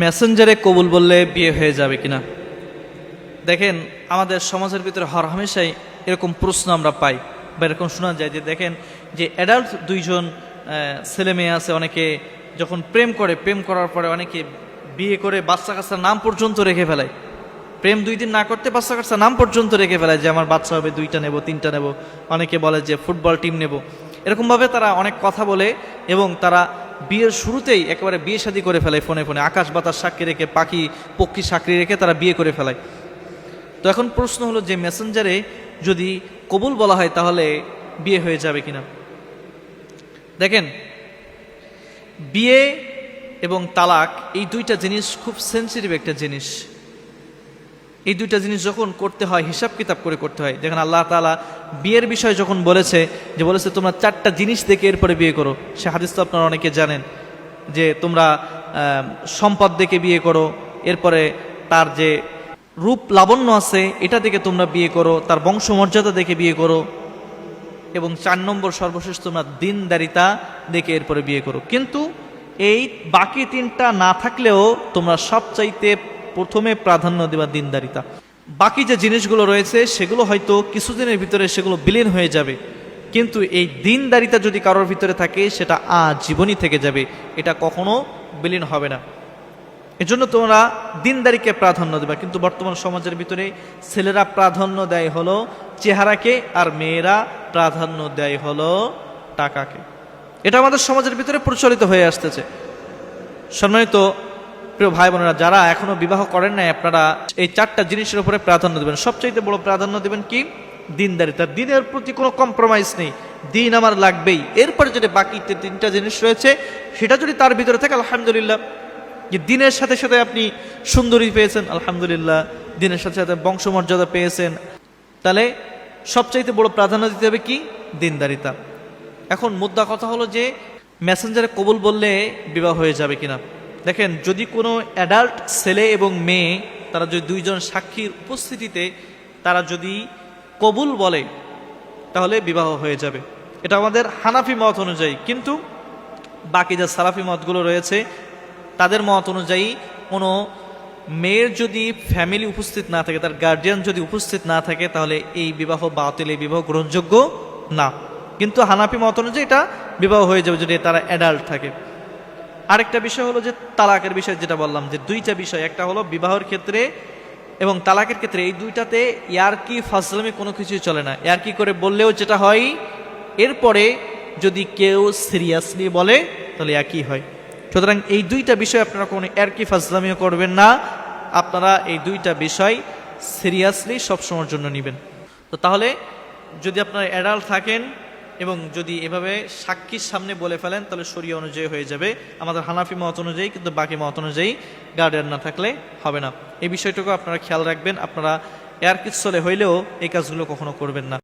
মেসেঞ্জারে কবুল বললে বিয়ে হয়ে যাবে কিনা? দেখেন, আমাদের সমাজের ভিতরে হর হামেশাই এরকম প্রশ্ন আমরা পাই। বা এরকম শোনা যায় যে, দেখেন যে অ্যাডাল্ট দুইজন ছেলে মেয়ে আছে, অনেকে যখন প্রেম করে, প্রেম করার পরে অনেকে বিয়ে করে বাচ্চা কাচ্চার নাম পর্যন্ত রেখে ফেলায়। প্রেম দুই দিন না করতে বাচ্চা কাচ্চার নাম পর্যন্ত রেখে ফেলায় যে, আমার বাচ্চা হবে, দুইটা নেব, তিনটা নেব। অনেকে বলে যে, ফুটবল টিম নেব। এরকমভাবে তারা অনেক কথা বলে এবং তারা বিয়ের শুরুতেই একেবারে বিয়ে শাদী করে ফেলায় ফোনে ফোনে। আকাশ বাতাস সাক্ষী রেখে, পাখি পক্ষী সাক্ষী রেখে তারা বিয়ে করে ফেলায়। তো এখন প্রশ্ন হলো যে মেসেঞ্জারে যদি কবুল বলা হয় তাহলে বিয়ে হয়ে যাবে কিনা? দেখেন, বিয়ে এবং তালাক এই দুইটা জিনিস খুব সেন্সিটিভ একটা জিনিস। এই দুইটা জিনিস যখন করতে হয়, হিসাব কিতাব করে করতে হয়, দেখেন আল্লাহ তালা বিয়ের বিষয় যখন বলেছে, যে বলেছে, তোমরা চারটা জিনিস দেখে এরপরে বিয়ে করো। সে হাদিস তো আপনারা অনেকে জানেন, যে তোমরা সম্পদ দেখে বিয়ে করো, এরপরে তার যে রূপ লাবণ্য আছে, এটা দেখে তোমরা বিয়ে করো, তার বংশমর্যাদা দেখে বিয়ে করো, এবং চার নম্বর সর্বশেষ তোমরা দিনদারিতা দেখে এরপরে বিয়ে করো। কিন্তু এই বাকি তিনটা না থাকলেও তোমরা সবচাইতে প্রথমে প্রাধান্য দেবা দিনদারিতা। বাকি যে জিনিসগুলো রয়েছে, সেগুলো হয়তো কিছুদিনের ভিতরে সেগুলো বিলীন হয়ে যাবে। কিন্তু এই দিনদারিতা যদি কারোর ভিতরে থাকে, সেটা আজীবনই থেকে যাবে। এটা কখনো বিলীন হবে না। এজন্য তোমরা দিনদারিকে প্রাধান্য দেবা। কিন্তু বর্তমান সমাজের ভিতরে ছেলেরা প্রাধান্য দেয় হলো চেহারাকে আর মেয়েরা প্রাধান্য দেয় হলো টাকাকে। এটা আমাদের সমাজের ভিতরে প্রচলিত হয়ে আসতেছে। সম্মানিত প্রিয় ভাই বোনেরা, যারা এখনও বিবাহ করেন নাই, আপনারা এই চারটা জিনিসের উপরে প্রাধান্য দেবেন। সবচাইতে বড় প্রাধান্য দেবেন কি? দিনদারিতা দিনের প্রতি কোনো কম্প্রোমাইজ নেই। দিন আমার লাগবেই। এরপরে যদি বাকি তিনটা জিনিস রয়েছে, সেটা যদি তার ভিতরে থাকে, আলহামদুলিল্লাহ। যে দিনের সাথে সাথে আপনি সুন্দরী পেয়েছেন, আলহামদুলিল্লাহ। দিনের সাথে সাথে বংশমর্যাদা পেয়েছেন। তাহলে সবচাইতে বড় প্রাধান্য দিতে হবে কি? দিনদারিতা এখন মুদ্রা কথা হলো যে মেসেঞ্জারে কবুল বললে বিবাহ হয়ে যাবে কিনা? দেখেন, যদি কোনো অ্যাডাল্ট ছেলে এবং মেয়ে, তারা যদি দুইজন সাক্ষীর উপস্থিতিতে তারা যদি কবুল বলে, তাহলে বিবাহ হয়ে যাবে। এটা আমাদের হানাফি মত অনুযায়ী। কিন্তু বাকি যে সালাফি মতগুলো রয়েছে, তাদের মত অনুযায়ী কোনো মেয়ের যদি ফ্যামিলি উপস্থিত না থাকে, তার গার্জিয়ান যদি উপস্থিত না থাকে, তাহলে এই বিবাহ বাতিল, এই বিবাহ গ্রহণযোগ্য না। কিন্তু হানাফি মত অনুযায়ী এটা বিবাহ হয়ে যাবে যদি তারা অ্যাডাল্ট থাকে। আরেকটা বিষয় হলো যে তালাকের বিষয় যেটা বললাম, যে দুইটা বিষয়। একটা হলো বিবাহের ক্ষেত্রে এবং তালাকের ক্ষেত্রে এই দুইটাতে ইয়ারকি ফাজলামি কোনো কিছুই চলে না। ইয়ারকি করে বললেও যেটা হয়, এরপরে যদি কেউ সিরিয়াসলি বলে, তাহলে একই হয়? সুতরাং এই দুইটা বিষয় আপনারা কোনো ইয়ারকি ফাজলামিও করবেন না। আপনারা এই দুইটা বিষয় সিরিয়াসলি সবসময়ের জন্য নেবেন। তো তাহলে যদি আপনারা অ্যাডাল্ট থাকেন এবং যদি এভাবে সাক্ষীর সামনে বলে ফেলেন, তাহলে শরীয় অনুযায়ী হয়ে যাবে। আমাদের হানাফি মত অনুযায়ী, কিন্তু বাকি মত অনুযায়ী গার্ডিয়ান না থাকলে হবে না। এই বিষয়টুকু আপনারা খেয়াল রাখবেন। আপনারা এয়ার কিচ্ছলে হইলেও এই কাজগুলো কখনো করবেন না।